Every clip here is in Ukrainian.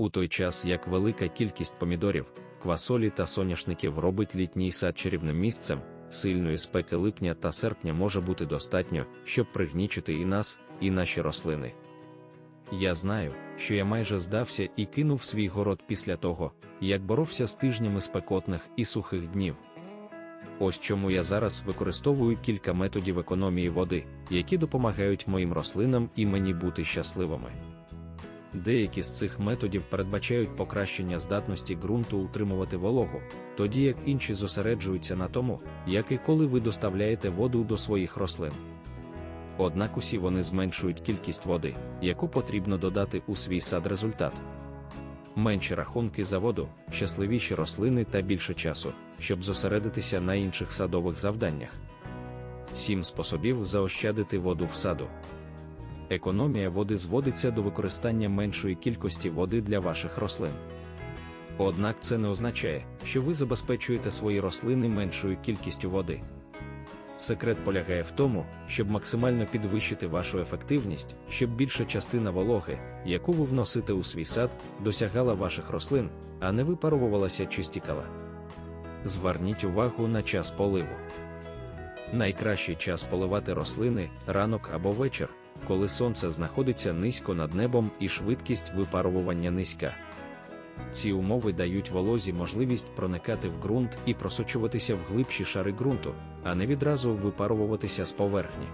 У той час як велика кількість помідорів, квасолі та соняшників робить літній сад чарівним місцем, сильної спеки липня та серпня може бути достатньо, щоб пригнічити і нас, і наші рослини. Я знаю, що я майже здався і кинув свій город після того, як боровся з тижнями спекотних і сухих днів. Ось чому я зараз використовую кілька методів економії води, які допомагають моїм рослинам і мені бути щасливими. Деякі з цих методів передбачають покращення здатності ґрунту утримувати вологу, тоді як інші зосереджуються на тому, як і коли ви доставляєте воду до своїх рослин. Однак усі вони зменшують кількість води, яку потрібно додати у свій сад результат. Менші рахунки за воду, щасливіші рослини та більше часу, щоб зосередитися на інших садових завданнях. Сім способів заощадити воду в саду. Економія води зводиться до використання меншої кількості води для ваших рослин. Однак це не означає, що ви забезпечуєте свої рослини меншою кількістю води. Секрет полягає в тому, щоб максимально підвищити вашу ефективність, щоб більша частина вологи, яку ви вносите у свій сад, досягала ваших рослин, а не випаровувалася чи стікала. Зверніть увагу на час поливу. Найкращий час поливати рослини ранок або вечір, коли сонце знаходиться низько над небом і швидкість випарування низька. Ці умови дають волозі можливість проникати в ґрунт і просочуватися в глибші шари ґрунту, а не відразу випаруватися з поверхні.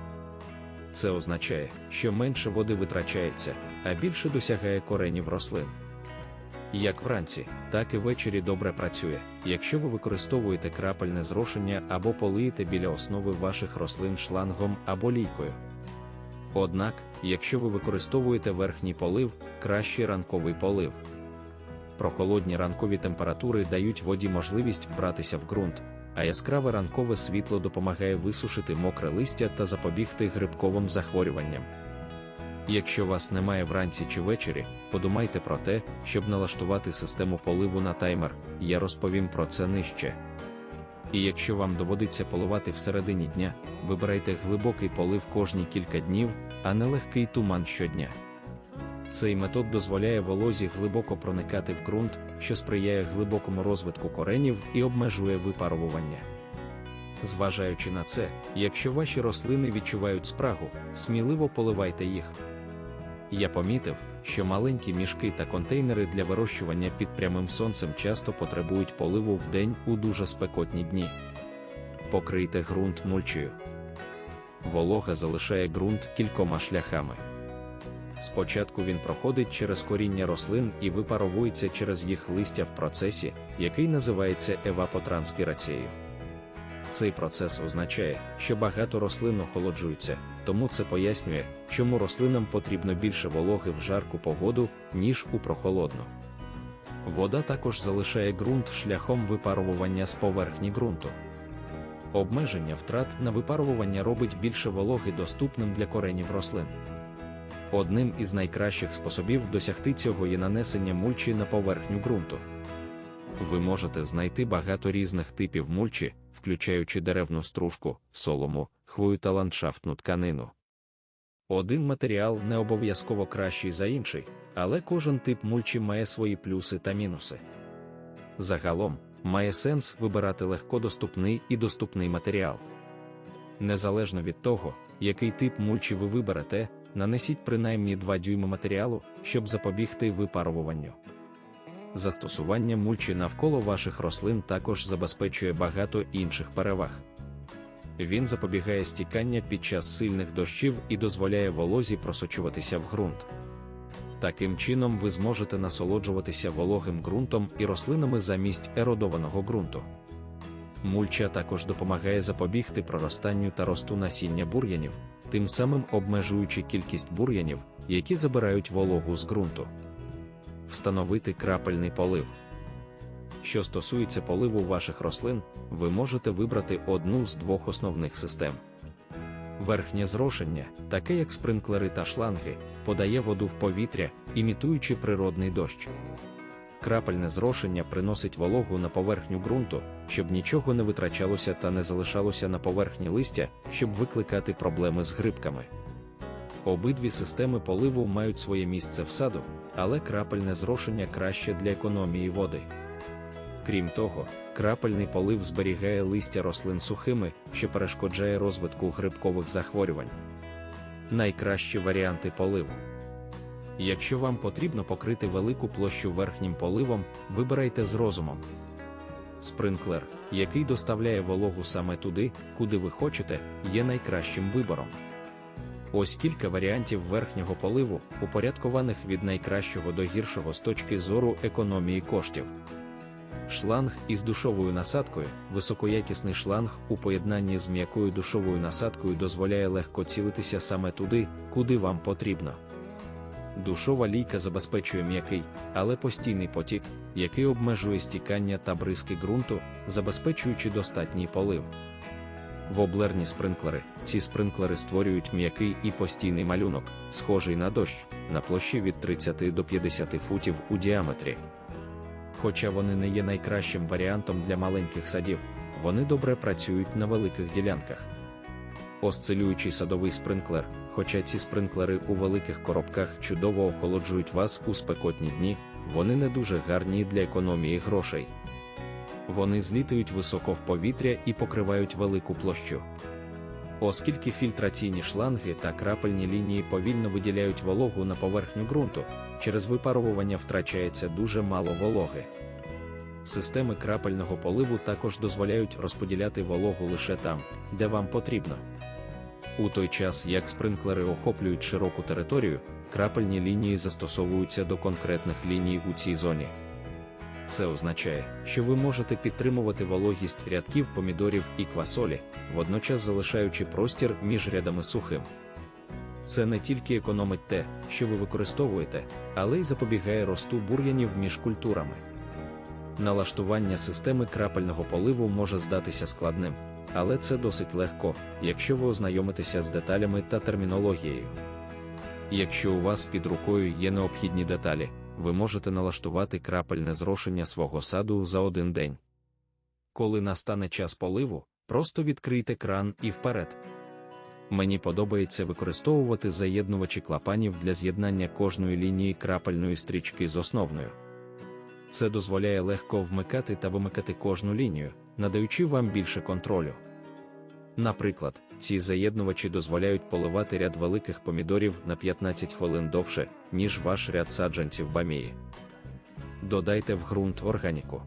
Це означає, що менше води витрачається, а більше досягає коренів рослин. Як вранці, так і ввечері добре працює, якщо ви використовуєте крапельне зрошення або полиєте біля основи ваших рослин шлангом або лійкою. Однак, якщо ви використовуєте верхній полив, кращий ранковий полив. Прохолодні ранкові температури дають воді можливість вбратися в ґрунт, а яскраве ранкове світло допомагає висушити мокре листя та запобігти грибковим захворюванням. Якщо вас немає вранці чи ввечері, подумайте про те, щоб налаштувати систему поливу на таймер, я розповім про це нижче. І якщо вам доводиться поливати всередині дня, вибирайте глибокий полив кожні кілька днів, а не легкий туман щодня. Цей метод дозволяє волозі глибоко проникати в ґрунт, що сприяє глибокому розвитку коренів і обмежує випарування. Зважаючи на це, якщо ваші рослини відчувають спрагу, сміливо поливайте їх. Я помітив, що маленькі мішки та контейнери для вирощування під прямим сонцем часто потребують поливу в день у дуже спекотні дні. Покрийте ґрунт мульчею. Волога залишає ґрунт кількома шляхами. Спочатку він проходить через коріння рослин і випаровується через їх листя в процесі, який називається евапотранспірацією. Цей процес означає, що багато рослин охолоджуються, тому це пояснює, чому рослинам потрібно більше вологи в жарку погоду, ніж у прохолодну. Вода також залишає ґрунт шляхом випарування з поверхні ґрунту. Обмеження втрат на випарування робить більше вологи доступним для коренів рослин. Одним із найкращих способів досягти цього є нанесення мульчі на поверхню ґрунту. Ви можете знайти багато різних типів мульчі, включаючи деревну стружку, солому, хвою та ландшафтну тканину. Один матеріал не обов'язково кращий за інший, але кожен тип мульчі має свої плюси та мінуси. Загалом, має сенс вибирати легкодоступний і доступний матеріал. Незалежно від того, який тип мульчі ви виберете, нанесіть принаймні 2 дюйми матеріалу, щоб запобігти випаруванню. Застосування мульчі навколо ваших рослин також забезпечує багато інших переваг. Він запобігає стікання під час сильних дощів і дозволяє волозі просочуватися в ґрунт. Таким чином, ви зможете насолоджуватися вологим ґрунтом і рослинами замість еродованого ґрунту. Мульча також допомагає запобігти проростанню та росту насіння бур'янів, тим самим обмежуючи кількість бур'янів, які забирають вологу з ґрунту. Встановити крапельний полив. Що стосується поливу ваших рослин, ви можете вибрати одну з двох основних систем. Верхнє зрошення, таке як спринклери та шланги, подає воду в повітря, імітуючи природний дощ. Крапельне зрошення приносить вологу на поверхню ґрунту, щоб нічого не витрачалося та не залишалося на поверхні листя, щоб викликати проблеми з грибками. Обидві системи поливу мають своє місце в саду, але крапельне зрошення краще для економії води. Крім того, крапельний полив зберігає листя рослин сухими, що перешкоджає розвитку грибкових захворювань. Найкращі варіанти поливу. Якщо вам потрібно покрити велику площу верхнім поливом, вибирайте з розумом. Спринклер, який доставляє вологу саме туди, куди ви хочете, є найкращим вибором. Ось кілька варіантів верхнього поливу, упорядкованих від найкращого до гіршого з точки зору економії коштів. Шланг із душовою насадкою, високоякісний шланг у поєднанні з м'якою душовою насадкою дозволяє легко цілитися саме туди, куди вам потрібно. Душова лійка забезпечує м'який, але постійний потік, який обмежує стікання та бризки ґрунту, забезпечуючи достатній полив. Воблерні спринклери. Ці спринклери створюють м'який і постійний малюнок, схожий на дощ, на площі від 30 до 50 футів у діаметрі. Хоча вони не є найкращим варіантом для маленьких садів, вони добре працюють на великих ділянках. Осцилюючий садовий спринклер, хоча ці спринклери у великих коробках чудово охолоджують вас у спекотні дні, вони не дуже гарні для економії грошей. Вони злітають високо в повітря і покривають велику площу. Оскільки фільтраційні шланги та крапельні лінії повільно виділяють вологу на поверхню ґрунту, через випаровування втрачається дуже мало вологи. Системи крапельного поливу також дозволяють розподіляти вологу лише там, де вам потрібно. У той час, як спринклери охоплюють широку територію, крапельні лінії застосовуються до конкретних ліній у цій зоні. Це означає, що ви можете підтримувати вологість рядків помідорів і квасолі, водночас залишаючи простір між рядами сухим. Це не тільки економить те, що ви використовуєте, але й запобігає росту бур'янів між культурами. Налаштування системи крапельного поливу може здатися складним, але це досить легко, якщо ви ознайомитеся з деталями та термінологією. Якщо у вас під рукою є необхідні деталі, ви можете налаштувати крапельне зрошення свого саду за один день. Коли настане час поливу, просто відкрийте кран і вперед. Мені подобається використовувати заєднувачі клапанів для з'єднання кожної лінії крапельної стрічки з основною. Це дозволяє легко вмикати та вимикати кожну лінію, надаючи вам більше контролю. Наприклад, ці заєднувачі дозволяють поливати ряд великих помідорів на 15 хвилин довше, ніж ваш ряд саджанців бамії. Додайте в ґрунт органіку.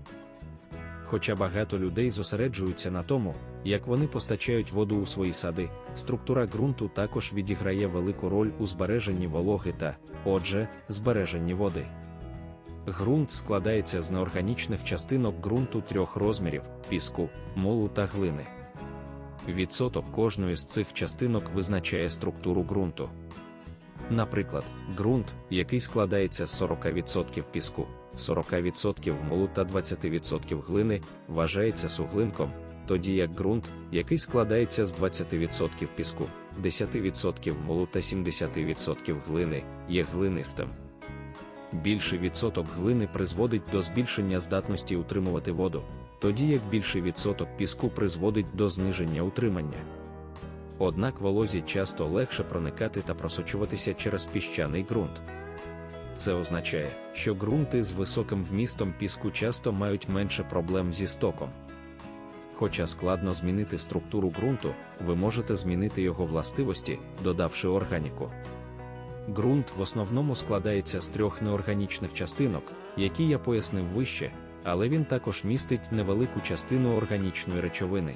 Хоча багато людей зосереджуються на тому, як вони постачають воду у свої сади, структура ґрунту також відіграє велику роль у збереженні вологи та, отже, збереженні води. Ґрунт складається з неорганічних частинок ґрунту трьох розмірів піску, молу та глини. Відсоток кожної з цих частинок визначає структуру ґрунту. Наприклад, ґрунт, який складається з 40% піску, 40% молу та 20% глини, вважається суглинком, тоді як ґрунт, який складається з 20% піску, 10% молу та 70% глини, є глинистим. Більший відсоток глини призводить до збільшення здатності утримувати воду, тоді як більший відсоток піску призводить до зниження утримання. Однак волозі часто легше проникати та просочуватися через піщаний ґрунт. Це означає, що ґрунти з високим вмістом піску часто мають менше проблем зі стоком. Хоча складно змінити структуру ґрунту, ви можете змінити його властивості, додавши органіку. Ґрунт в основному складається з трьох неорганічних частинок, які я пояснив вище, але він також містить невелику частину органічної речовини.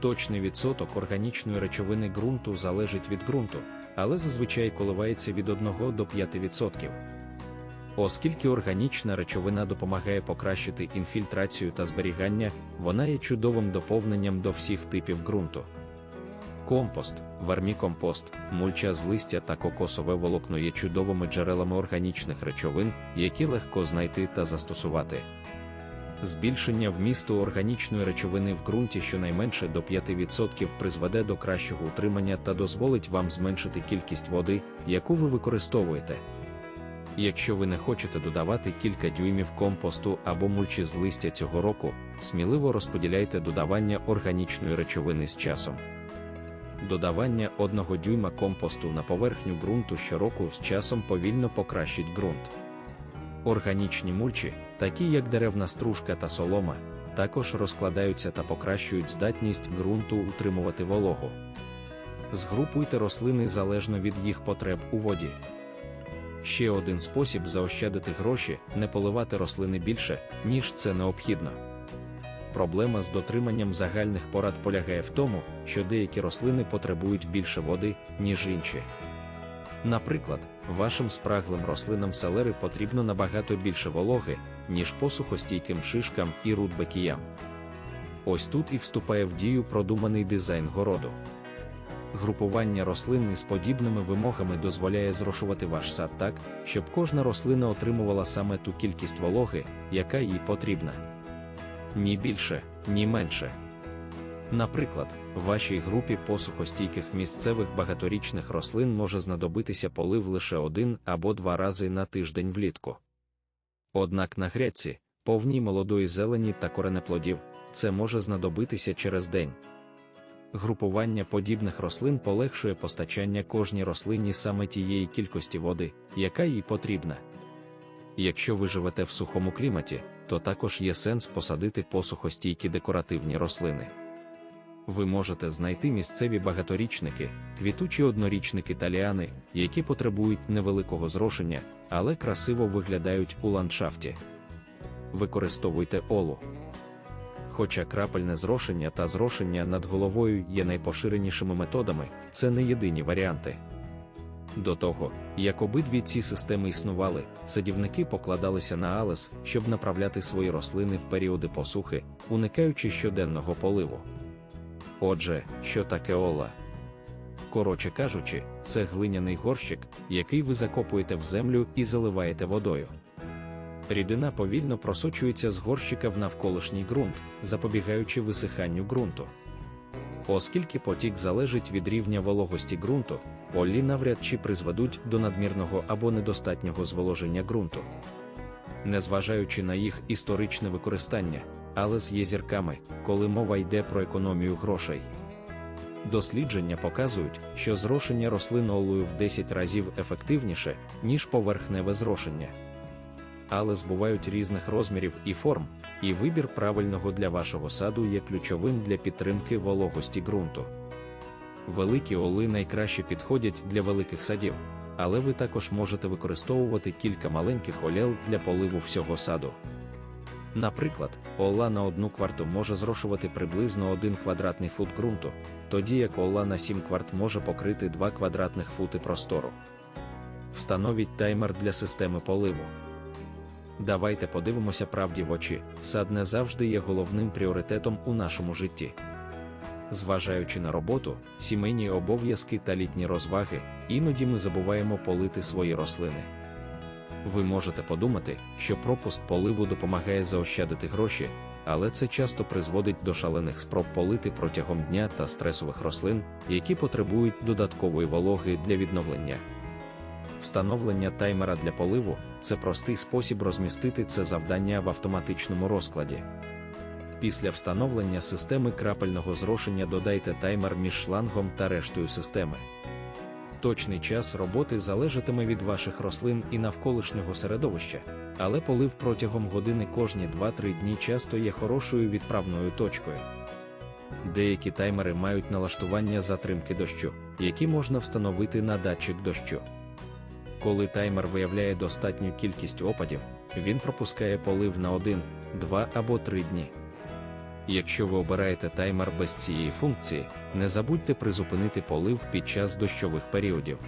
Точний відсоток органічної речовини ґрунту залежить від ґрунту, але зазвичай коливається від 1 до 5%. Оскільки органічна речовина допомагає покращити інфільтрацію та зберігання, вона є чудовим доповненням до всіх типів ґрунту. Компост, вермікомпост, мульча з листя та кокосове волокно є чудовими джерелами органічних речовин, які легко знайти та застосувати. Збільшення вмісту органічної речовини в ґрунті щонайменше до 5% призведе до кращого утримання та дозволить вам зменшити кількість води, яку ви використовуєте. Якщо ви не хочете додавати кілька дюймів компосту або мульчі з листя цього року, сміливо розподіляйте додавання органічної речовини з часом. Додавання одного дюйма компосту на поверхню ґрунту щороку з часом повільно покращить ґрунт. Органічні мульчі, такі як деревна стружка та солома, також розкладаються та покращують здатність ґрунту утримувати вологу. Згрупуйте рослини залежно від їх потреб у воді. Ще один спосіб заощадити гроші не поливати рослини більше, ніж це необхідно. Проблема з дотриманням загальних порад полягає в тому, що деякі рослини потребують більше води, ніж інші. Наприклад, вашим спраглим рослинам селери потрібно набагато більше вологи, ніж посухостійким шишкам і рудбекіям. Ось тут і вступає в дію продуманий дизайн городу. Групування рослин із подібними вимогами дозволяє зрошувати ваш сад так, щоб кожна рослина отримувала саме ту кількість вологи, яка їй потрібна. Ні більше, ні менше. Наприклад, вашій групі посухостійких місцевих багаторічних рослин може знадобитися полив лише один або два рази на тиждень влітку. Однак на грядці, повній молодої зелені та коренеплодів, це може знадобитися через день. Групування подібних рослин полегшує постачання кожній рослині саме тієї кількості води, яка їй потрібна. Якщо ви живете в сухому кліматі, то також є сенс посадити посухостійкі декоративні рослини. Ви можете знайти місцеві багаторічники, квітучі однорічники таліани, які потребують невеликого зрошення, але красиво виглядають у ландшафті. Використовуйте олу. Хоча крапельне зрошення та зрошення над головою є найпоширенішими методами, це не єдині варіанти. До того, як обидві ці системи існували, садівники покладалися на алес, щоб направляти свої рослини в періоди посухи, уникаючи щоденного поливу. Отже, що таке ола? Коротше кажучи, це глиняний горщик, який ви закопуєте в землю і заливаєте водою. Рідина повільно просочується з горщика в навколишній ґрунт, запобігаючи висиханню ґрунту. Оскільки потік залежить від рівня вологості ґрунту, олі навряд чи призведуть до надмірного або недостатнього зволоження ґрунту. Незважаючи на їх історичне використання, але з є зірками, коли мова йде про економію грошей. Дослідження показують, що зрошення рослин олою в 10 разів ефективніше, ніж поверхневе зрошення. Але збувають різних розмірів і форм, і вибір правильного для вашого саду є ключовим для підтримки вологості ґрунту. Великі оли найкраще підходять для великих садів, але ви також можете використовувати кілька маленьких олел для поливу всього саду. Наприклад, ола на одну кварту може зрошувати приблизно 1 квадратний фут ґрунту, тоді як ола на 7 кварт може покрити 2 квадратних фути простору. Встановіть таймер для системи поливу. Давайте подивимося правді в очі, сад не завжди є головним пріоритетом у нашому житті. Зважаючи на роботу, сімейні обов'язки та літні розваги, іноді ми забуваємо полити свої рослини. Ви можете подумати, що пропуск поливу допомагає заощадити гроші, але це часто призводить до шалених спроб полити протягом дня та стресових рослин, які потребують додаткової вологи для відновлення. Встановлення таймера для поливу це простий спосіб розмістити це завдання в автоматичному розкладі. Після встановлення системи крапельного зрошення додайте таймер між шлангом та рештою системи. Точний час роботи залежатиме від ваших рослин і навколишнього середовища, але полив протягом години кожні 2-3 дні часто є хорошою відправною точкою. Деякі таймери мають налаштування затримки дощу, які можна встановити на датчик дощу. Коли таймер виявляє достатню кількість опадів, він пропускає полив на 1, 2 або 3 дні. Якщо ви обираєте таймер без цієї функції, не забудьте призупинити полив під час дощових періодів.